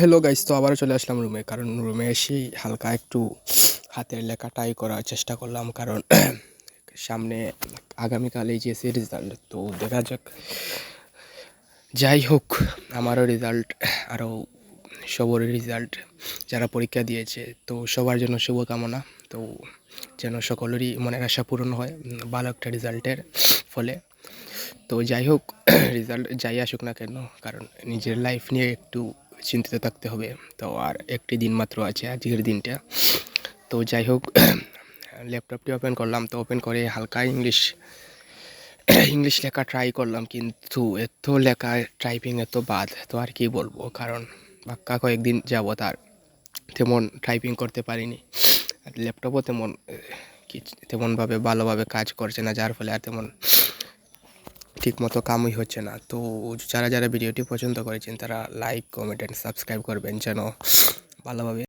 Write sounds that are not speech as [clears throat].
Hello guys তো আবারও চলে আসলাম রুমে কারণ রুমে এসেই হালকা একটু হাতের লেখা টাই করার চেষ্টা করলাম। কারণ [clears throat] সামনে আগামীকাল এই এইচএসসি রেজাল্ট তো দেখা যাক। যাই হোক, আমারও রেজাল্ট আরও সবরের রেজাল্ট যারা পরীক্ষা দিয়েছে, তো সবার জন্য শুভকামনা। তো যেন সকলেরই মনের আশা পূরণ হয়, ভালো একটা রেজাল্টের ফলে। তো যাই হোক [clears throat] রেজাল্ট যাই আসুক না কেন, কারণ নিজের লাইফ নিয়ে একটু চিন্তিত থাকতে হবে। তো আর একটি দিন মাত্র আছে আজকের দিনটা। তো যাই হোক, [clears throat] ল্যাপটপটি ওপেন করলাম। তো ওপেন করে হালকা ইংলিশ ইংলিশ [clears throat] লেখা ট্রাই করলাম, কিন্তু এত লেখা টাইপিং এত বাদ, তো আর কি বলব? কারণ বাক্কা কয়েকদিন যাব তার তেমন টাইপিং করতে পারিনি। ল্যাপটপও তেমন তেমনভাবে ভালোভাবে কাজ করছে না, যার ফলে আর তেমন ঠিকমতো কামই হচ্ছে না। তো যারা যারা ভিডিওটি পছন্দ করেছেন তারা লাইক কমেন্ট অ্যান্ড সাবস্ক্রাইব করবেন যেন ভালোভাবে